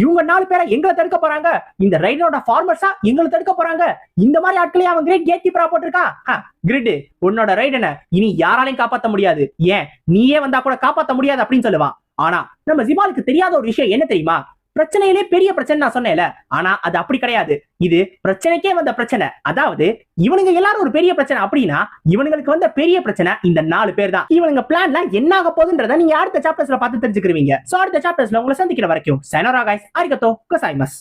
இவங்க நாலு பேரை எங்களை தடுக்க போறாங்க. இந்த ரைடனோட ஃபார்மர்ஸா எங்களை தடுக்க போறாங்க. இந்த மாதிரி ஆட்களையும் அவன் கிரேட் கேட் கீப்பரா போட்டிருக்கான் கிரிட் உன்னோட ரைடனை இனி யாராலையும் காப்பாத்த முடியாது. ஏன்? நீயே வந்தா கூட காப்பாத்த முடியாது அப்படின்னு சொல்லுவான். ஆனா நம்ம ஜிபாலுக்கு தெரியாத ஒரு விஷயம் என்ன தெரியுமா? பிரச்சனையிலே பெரிய பிரச்சனை நான் சொன்னேன்ல. ஆனா அது அப்படி கிடையாது. இது பிரச்சனைக்கே வந்த பிரச்சனை. அதாவது இவனுங்க எல்லாரும் ஒரு பெரிய பிரச்சனை. அப்படின்னா இவனுங்களுக்கு வந்த பெரிய பிரச்சனை இந்த நாலு பேர் தான். இவனுங்க பிளான்ல என்ன ஆக போகுதுன்றத நீங்க அடுத்த சாப்டர்ஸ்ல பார்த்து தெரிஞ்சுக்கிறீங்க சோ அடுத்த சாப்டர்ஸ்ல உங்களை சந்திக்கிற வரைக்கும் சனரா கைஸ் அரிகத்தோ கசாய்மஸ்